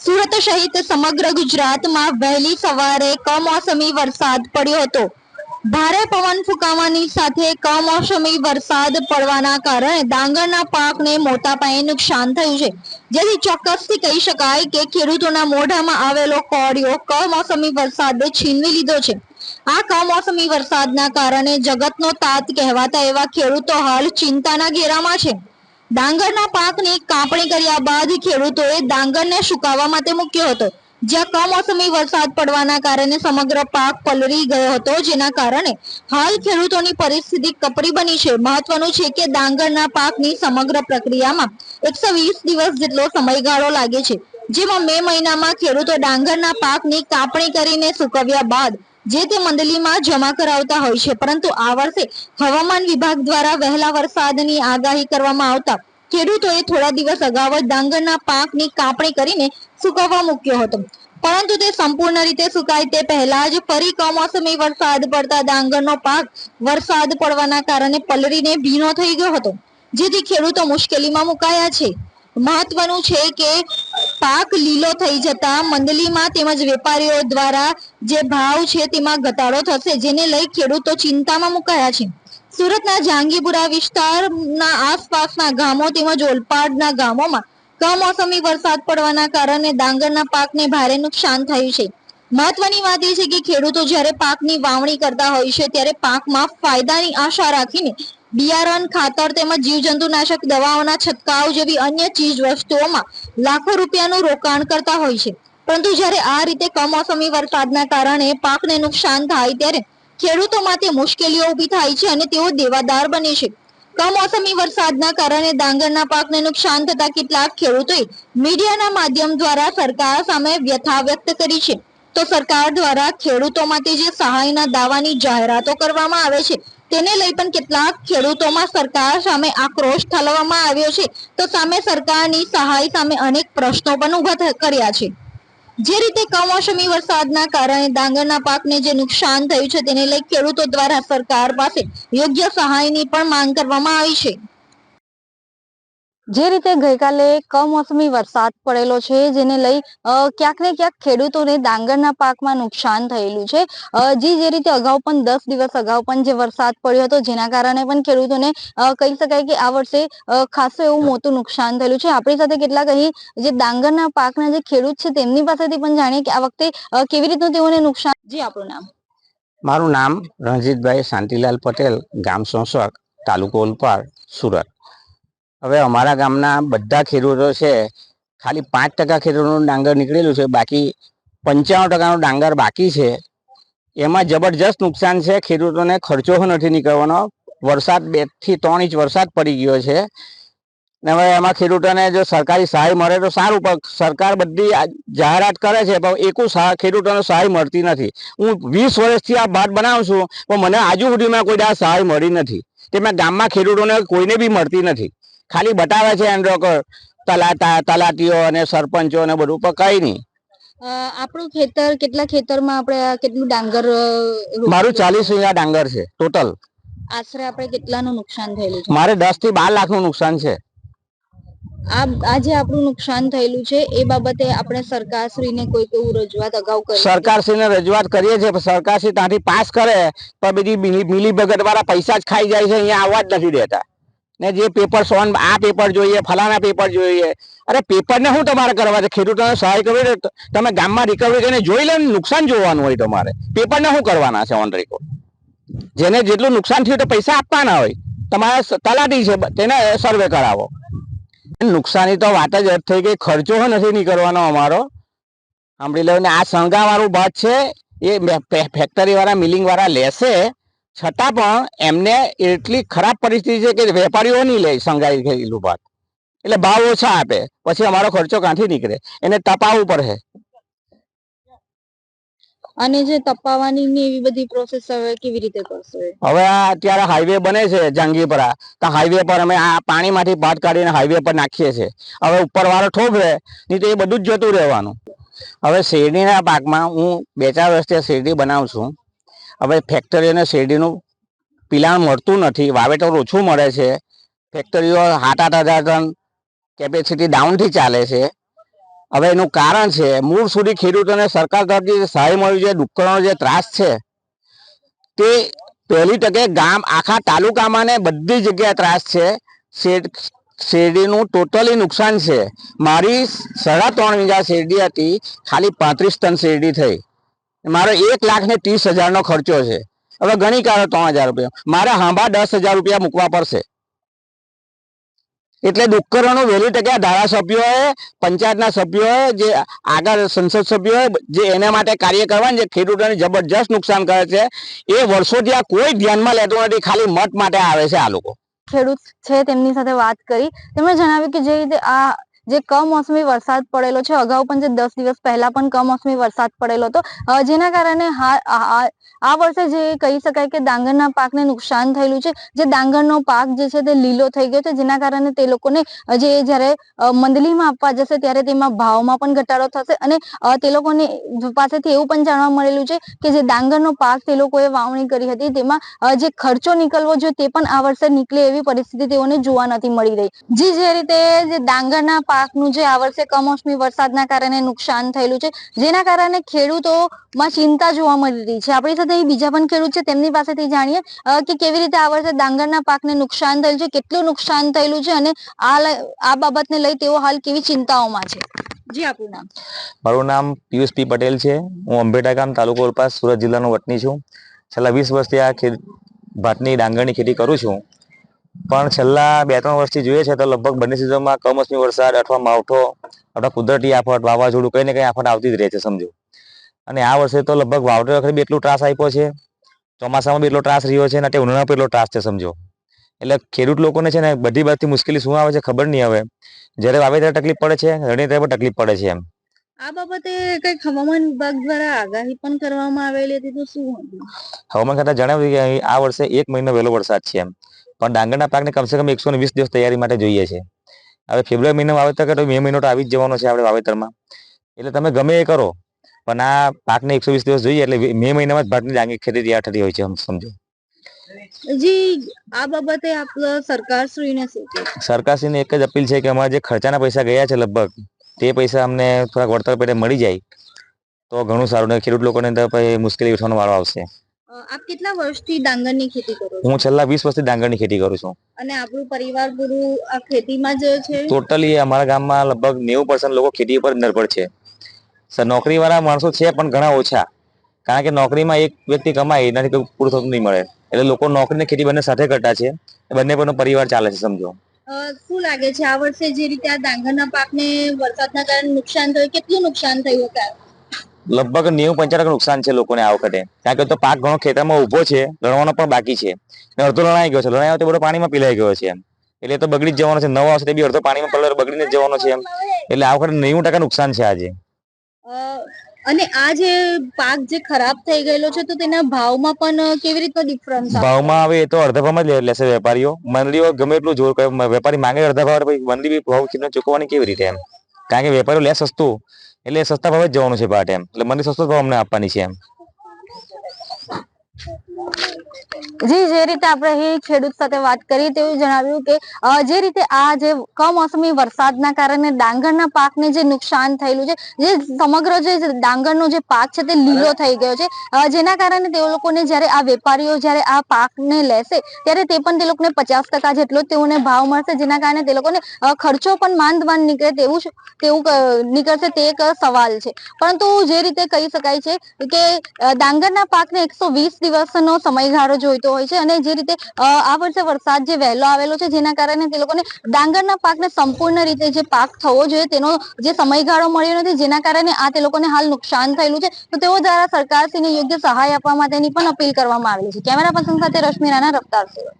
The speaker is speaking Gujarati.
સુરત સહિત સમગ્ર ગુજરાતમાં વહેલી સવારે કમોસમી વરસાદ પડ્યો હતો. ભારે પવન ફૂંકાવાની સાથે કમોસમી વરસાદ પડવાના કારણે ડાંગરના પાકને મોટા પાયે નુકસાન થયું છે. જેથી ચોક્કસથી કહી શકાય કે ખેડૂતોના મોઢામાં આવેલો કોળિયો કમોસમી વરસાદે છીનવી લીધો છે. આ કમોસમી વરસાદના કારણે જગતનો તાત કહેવાતા એવા ખેડૂતો હાલ ચિંતાના ઘેરામાં છે. ડાંગરના પાકની કાપણી કર્યા બાદ ખેડૂતોએ ડાંગરને સુકાવા માટે મૂક્યો હતો. જ્યાં કમોસમી વરસાદ પડવાના કારણે સમગ્ર પાક પલળી ગયો હતો, જેના કારણે હાલ ખેડૂતોની પરિસ્થિતિ કપરી બની છે. મહત્વનું છે કે ડાંગરના પાકની સમગ્ર પ્રક્રિયામાં એકસો વીસ દિવસ જેટલો સમયગાળો લાગે છે. જેમાં મે મહિનામાં ખેડૂતો ડાંગરના પાકની કાપણી કરીને સુકવ્યા બાદ જે તે મંડળીમાં જમા કરાવતા હોય છે. પરંતુ આ વર્ષે હવામાન વિભાગ દ્વારા વહેલા વરસાદની આગાહી કરવામાં આવતા ખેડૂતોએ થોડા દિવસ અગાઉ જ ડાંગરના પાકની કાપણી કરીને સુકવવા મૂક્યો હતો. પરંતુ તે સંપૂર્ણ રીતે સુકાય તે પહેલા જ ફરી કમોસમી વરસાદ પડતા ડાંગરનો પાક વરસાદ પડવાના કારણે પલળીને ભીનો થઈ ગયો હતો. જેથી ખેડૂતો મુશ્કેલીમાં મુકાયા છે. મહત્વનું છે કે પાક લીલો થઈ જતા મંડલીમાં તેમજ વેપારીઓ દ્વારા જે ભાવ છે તેમાં ઘટાડો થશે, જેને લઈ ખેડૂતો ચિંતામાં મુકાયા છે. સુરતના જહાંગીપુરા વિસ્તારના આસપાસના ગામો તેમજ ઓલપાડના ગામોમાં કમોસમી વરસાદ પડવાના કારણે ડાંગરના પાકને ભારે નુકસાન થયું છે. મહત્વની વાત એ છે કે ખેડૂતો જ્યારે પાકની વાવણી કરતા હોય છે, ત્યારે પાકમાં ફાયદાની આશા રાખીને બિયારણ, ખાતર તેમજ જીવજંતુનાશક દવાઓના છંટકાવ જેવી અન્ય ચીજ વસ્તુઓમાં લાખો રૂપિયાનું રોકાણ કરતા હોય છે. પરંતુ જ્યારે આ રીતે કમોસમી વરસાદના કારણે પાકને નુકસાન થાય ત્યારે ખેડૂતો માટે મુશ્કેલીઓ ઊભી થાય છે અને તેઓ દેવાદાર બને છે. કમોસમી વરસાદના કારણે ડાંગરના પાકને નુકસાન થતા કેટલાક ખેડૂતોએ મીડિયાના માધ્યમ દ્વારા સરકાર સામે વ્યથા વ્યક્ત કરી છે. તો સરકાર દ્વારા ખેડૂતો માટે જે સહાયના દાવાની જાહેરાતો કરવામાં આવે છે તેને લઈ પણ કેટલાક ખેડૂતોમાં સરકાર સામે આક્રોશ ઠાલવવામાં આવ્યો છે. તો સામે સરકારની સહાય સામે અનેક પ્રશ્નો પણ ઊભા કર્યા છે. જે રીતે કમોસમી વરસાદના કારણે ડાંગરના પાકને જે નુકસાન થયું છે, તેને લઈ ખેડૂતો દ્વારા સરકાર પાસે યોગ્ય સહાયની પણ માંગ કરવામાં આવી છે. જે રીતે ગઈકાલે કમોસમી વરસાદ પડેલો છે, જેને લઈ ક્યાંક ને ક્યાંક ખેડૂતોને ડાંગરના પાકમાં નુકસાન થયેલું છે. જે જે રીતે અગાઉ પણ દસ દિવસ અગાઉ પણ જે વરસાદ પડ્યો હતો, જેના કારણે પણ ખેડૂતોને કહી શકાય કે આ વર્ષે ખાસું એવું મોટું નુકસાન થયેલું છે. આપણી સાથે કેટલાક અહીં જે ડાંગરના પાકના જે ખેડૂત છે, તેમની પાસેથી પણ જાણીએ કે આ વખતે કેવી રીતનું તેઓને નુકસાન જી, આપણું નામ. મારું નામ રણજીતભાઈ શાંતિલાલ પટેલ, ગામ સોસક તાલુકો ઓલપાડ, સુરત. હવે અમારા ગામના બધા ખેડૂતો છે, ખાલી પાંચ ટકા ખેડૂતોનું ડાંગર નીકળેલું છે, બાકી પંચાવન ટકાનું ડાંગર બાકી છે. એમાં જબરજસ્ત નુકસાન છે, ખેડૂતોને ખર્ચો નથી નીકળવાનો. વરસાદ બેથી ત્રણ ઇંચ વરસાદ પડી ગયો છે. ને હવે એમાં ખેડૂતોને જો સરકારી સહાય મળે તો સારું, પણ સરકાર બધી જાહેરાત કરે છે, પણ એકું ખેડૂતોને સહાય મળતી નથી. હું વીસ વર્ષથી આ ભાત બનાવું છું, પણ મને આજુ સુધીમાં કોઈ સહાય મળી નથી. તે મેં ગામમાં ખેડૂતોને કોઈને બી મળતી નથી. ખાલી બતાવે છે એમ લોકો તલાટા તલાટીઓ અને સરપંચો ને બધું પણ કઈ નહીં. આપણું ખેતર કેટલા ખેતરમાં આપણે કેટલું ડાંગર મારું ચાલીસ વીઘા ડાંગર છે ટોટલ. આશરે આપણે કેટલાનું નુકસાન થયેલું છે? મારે દસથી બાર લાખનું નુકસાન છે. આ જે આપણું નુકસાન થયેલું છે એ બાબતે આપણે સરકારશ્રીને કોઈ એવું રજૂઆત અગાઉ કરી? સરકારશ્રીને રજૂઆત કરીએ છીએ સરકારશ્રી ત્યાંથી પાસ કરે પણ બીજી મિલી ભગત વાળા પૈસા જ ખાઈ જાય છે અહીંયા આવવા જ નથી દેતા. ને જે પેપર સોન, આ પેપર જોઈએ, ફલાણા પેપર જોઈએ. અરે પેપરને શું તમારે કરવા છે? ખેડૂતોને સહાય કરવી તમે ગામમાં રિકવરી કરીને જોઈ લે નુકસાન જોવાનું હોય તમારે. પેપરને શું કરવાના છે ઓન રેકોર્ડ જેને જેટલું નુકસાન થયું તો પૈસા આપવાના હોય. તમારે તલાટી છે તેને સર્વે કરાવો. નુકસાની તો વાત જ થઈ ગઈ. ખર્ચો નથી નીકળવાનો અમારો. સાંભળી લો ને, આ શણગાવાળું ભાત છે, એ ફેક્ટરીવાળા, મિલિંગવાળા લેશે છતાં પણ એમને એટલી ખરાબ પરિસ્થિતિ છે કે વેપારીઓ નહીં લે સંઘાઈ ગયેલું ભાત. એટલે ભાવ ઓછા આપે. પછી અમારો ખર્ચો ક્યાંથી નીકળે? એને તપાવવું પડે. અને જે તપાવવાની ને એવી બધી પ્રોસેસ હવે કેવી રીતે કરશો હવે આ અત્યારે હાઈવે બને છે જંગીપરા તો હાઈવે પર અમે આ પાણીમાંથી ભાત કાઢીને હાઈવે પર નાખીએ છીએ. હવે ઉપર વાળો ઠોકરે નહીં તો એ બધું જ જતું રહેવાનું. હવે શેરડીના પાકમાં હું બે ચાર વર્ષથી શેરડી બનાવું છું. હવે ફેક્ટરીઓને શેરડીનું પિલાણ મળતું નથી, વાવેતર ઓછું મળે છે. ફેક્ટરીઓ સાત આઠ હજાર ટન કેપેસિટી ડાઉનથી ચાલે છે. હવે એનું કારણ છે, મૂળ સુધી ખેડૂતોને સરકાર તરફથી જે સહાય મળી છે ડુક્કરનો જે ત્રાસ છે, તે પહેલી તકે ગામ, આખા તાલુકામાં ને બધી જગ્યાએ ત્રાસ છે. શેર- શેરડીનું ટોટલી નુકસાન છે. મારી સાડા ત્રણ વીઘા શેરડી હતી, ખાલી પાંત્રીસ ટન શેરડી થઈ. મારો એક લાખ ને ત્રીસ હજારનો ખર્ચો છે. હવે ગણી કાઢો ત્રણ હજાર રૂપિયા. મારે હાંભા દસ હજાર રૂપિયા મૂકવા પડશે. એટલે ડુક્કરોનું વહેલી આ ધારાસભ્યોએ, પંચાયતના સભ્યોએ, જે આગળ સંસદ સભ્યોએ, જે એના માટે કાર્ય કરવાનું, જે ખેડૂતોને જબરજસ્ત નુકસાન કરે છે, એ વર્ષોથી આ કોઈ ધ્યાનમાં લેતું નથી. ખાલી મત માટે આવે છે આ લોકો. ખેડૂત છે તેમની સાથે વાત કરી. તેમણે જણાવ્યું કે જે રીતે આ જે કમોસમી વરસાદ પડેલો છે અગાઉ પણ જે દસ દિવસ પહેલા પણ કમોસમી વરસાદ પડેલો હતો જેના કારણે આ- વર્ષે જે કહી શકાય કે ડાંગરના પાકને નુકસાન થયેલું છે જે ડાંગરનો પાક જે છે તે લીલો થઈ ગયો છે જેના કારણે તે લોકોને જે જ્યારે અ, મંડલીમાં આપવા જશે ત્યારે તેમાં ભાવમાં પણ ઘટાડો થશે અને તે લોકોને પાસેથી એવું પણ જાણવા મળેલું છે કે જે ડાંગરનો પાક તે લોકોએ વાવણી કરી હતી તેમાં જે ખર્ચો નીકળવો જોઈએ તે પણ આ વર્ષે નીકળે એવી પરિસ્થિતિ તેઓને જોવા નથી મળી રહી. જે જે રીતે જે ડાંગરના પાકનું જે આ વર્ષે કમોસમી વરસાદના કારણે નુકસાન થયેલું છે, જેના કારણે ખેડૂતોમાં ચિંતા જોવા મળી રહી છે. આપણી સાથે બીજા પણ ખેડૂત છે, તેમની પાસેથી જાણીએ કે કેવી રીતે આ વર્ષે ડાંગરના પાકને નુકસાન થયેલું છે, કેટલું નુકસાન થયેલું છે અને આ આ બાબતને લઈ તેઓ હાલ કેવી ચિંતાઓમાં છે? મારું નામ પિયુષ પી પટેલ છે. હું અંબેટા ગામ તાલુકો ઓલપાડ સુરત જિલ્લાનો વતની છું. છેલ્લા વીસ વર્ષથી આ ભાતની ડાંગરની ખેતી કરું છું. પણ છેલ્લા બે ત્રણ વર્ષથી જોઈએ છે તો લગભગ બંને સિઝનમાં કમોસમી વરસાદ અથવા માવઠો અથવા કુદરતી આફત વાવાઝોડું કંઈ ને કંઈ આફત આવતી જ રહે છે સમજો. અને આ વર્ષે તો લગભગ વાવટે વખતે બી એટલું ત્રાસ આપ્યો છે ચોમાસામાં બી એટલો ત્રાસ રહ્યો છે અને તે ઉનાળામાં એટલો ત્રાસ છે સમજો. એટલે ખેડૂત લોકોને છે ને બધી બાજુથી મુશ્કેલી શું આવે છે ખબર નહીં હવે. જ્યારે વાવે ત્યારે તકલીફ પડે છે રણી ત્યારે તકલીફ પડે છે એમ. આ બાબતે કંઈક હવામાન વિભાગ દ્વારા આગાહી પણ કરવામાં આવેલી હતી તો શું હવામાન ખાતા જણાવ્યું કે આ વર્ષે એક મહિનો વહેલો વરસાદ છે એમ. પણ ડાંગરના પાકને કમસે કમ એકસો વીસ દિવસ તૈયારી માટે જોઈએ છે. હવે ફેબ્રુઆરી મહિનો વાવેતર કરો તો મે મહિનો તો આવી જ જવાનો છે આપણે વાવેતરમાં. એટલે તમે ગમે એ કરો પણ આ પાકને એકસો વીસ દિવસ જોઈએ એટલે મે મહિનામાં જ ભાતની ડાંગી ખેતી તૈયાર થતી હોય છે સમજો. જી આ બાબતે આપ સરકારશ્રીને સરકારશ્રીને એક જ અપીલ છે કે અમારા જે ખર્ચાના પૈસા ગયા છે લગભગ તે પૈસા અમને થોડાક વળતર પેટે મળી જાય તો ઘણું સારું ને ખેડૂત લોકોને મુશ્કેલી ઉઠવાનો વારો આવશે. આપ કેટલા વર્ષથી ડાંગરની ખેતી કરો છો? હું છેલ્લા 20 વર્ષથી ડાંગરની ખેતી કરું છું. અને આપણું પરિવાર પૂરું આ ખેતીમાં જ છે? ટોટલી અમારા ગામમાં લગભગ નેવું પર્સન્ટ લોકો ખેતી ઉપર નિર્ભર છે. સર નોકરીવાળા માણસો છે પણ ઘણા ઓછા. કારણ કે નોકરીમાં એક વ્યક્તિ કમાય એનાથી કોઈ પૂરું થતું નહીં મળે. એટલે લોકો નોકરી ને ખેતી બંને સાથે કરતા છે. બંને પરનો પરિવાર ચાલે છે સમજો. શું લાગે છે? આ વર્ષે જે રીતે આ ડાંગરના પાકને વરસાદના કારણે નુકસાન થયું કેટલું નુકસાન થયું લગભગ નેવું પંચાણું નુકસાન છે લોકોને આ વખતે. કારણ કે તો પાક ઘણો ખેતરમાં ઊભો છે લણવાનો પણ બાકી છે. ને અડધો લણાઈ ગયો છે. લણાઈ આવ્યો બધો પાણીમાં પીલાઈ ગયો છે એટલે તો બગડી જ જવાનો છે. નવો આવશે તે બી અડધો પાણીમાં પડેલો બગડીને જ જવાનો છે એટલે આ વખતે નેવું ટકા નુકસાન છે આજે. અને આ જે પાક જે ખરાબ થઈ ગયેલો છે તો તેના ભાવમાં પણ કેવી રીતનો ડિફરન્સ ભાવમાં આવે તો અડધા ભાવમાં જ લેશે વેપારીઓ. મંડળીઓ ગમે એટલું જોર વેપારી માંગે અડધા ભાવ મંડળી ભાવ ચૂકવવાની કેવી રીતે એમ? કારણ કે વેપારીઓ લે સસ્તું. એટલે સસ્તા ભાવે જ જવાનું છે ભાટ એમ. એટલે મને સસ્તો ભાવ અમને આપવાની છે એમ. જી જે રીતે આપણે ખેડૂત સાથે વાત કરી તેવું જણાવ્યું કે જે રીતે આ જે કમોસમી વરસાદના કારણે ડાંગરના પાકને જે નુકસાન થયેલું છે, જે સમગ્ર જે ડાંગરનો જે પાક છે તે લીલો થઈ ગયો છે જેના કારણે તે લોકોને જ્યારે આ વેપારીઓ જ્યારે આ પાકને લેશે, ત્યારે તે પણ તે લોકોને પચાસ ટકા જેટલો તેઓને ભાવ મળશે, જેના કારણે તે લોકોને ખર્ચો પણ માંદ માંદ નીકળે તેવું તેવું નીકળશે તે એક સવાલ છે. પરંતુ જે રીતે કહી શકાય છે કે ડાંગરના પાકને એકસો વીસ દિવસનો સમયગાળો જોઈતો હોય છે અને જે રીતે આ વર્ષે વરસાદ જે વહેલો આવેલો છે, જેના કારણે તે લોકોને ડાંગરના પાકને સંપૂર્ણ રીતે જે પાક થવો જોઈએ, તેનો જે સમયગાળો મળ્યો નથી, જેના કારણે આ તે લોકોને હાલ નુકસાન થયેલું છે, તો તેઓ દ્વારા સરકારશ્રીને યોગ્ય સહાય આપવા માટેની પણ અપીલ કરવામાં આવેલી છે. કેમેરા પર્સન સાથે રશ્મિ રાણા રફતાર સુરત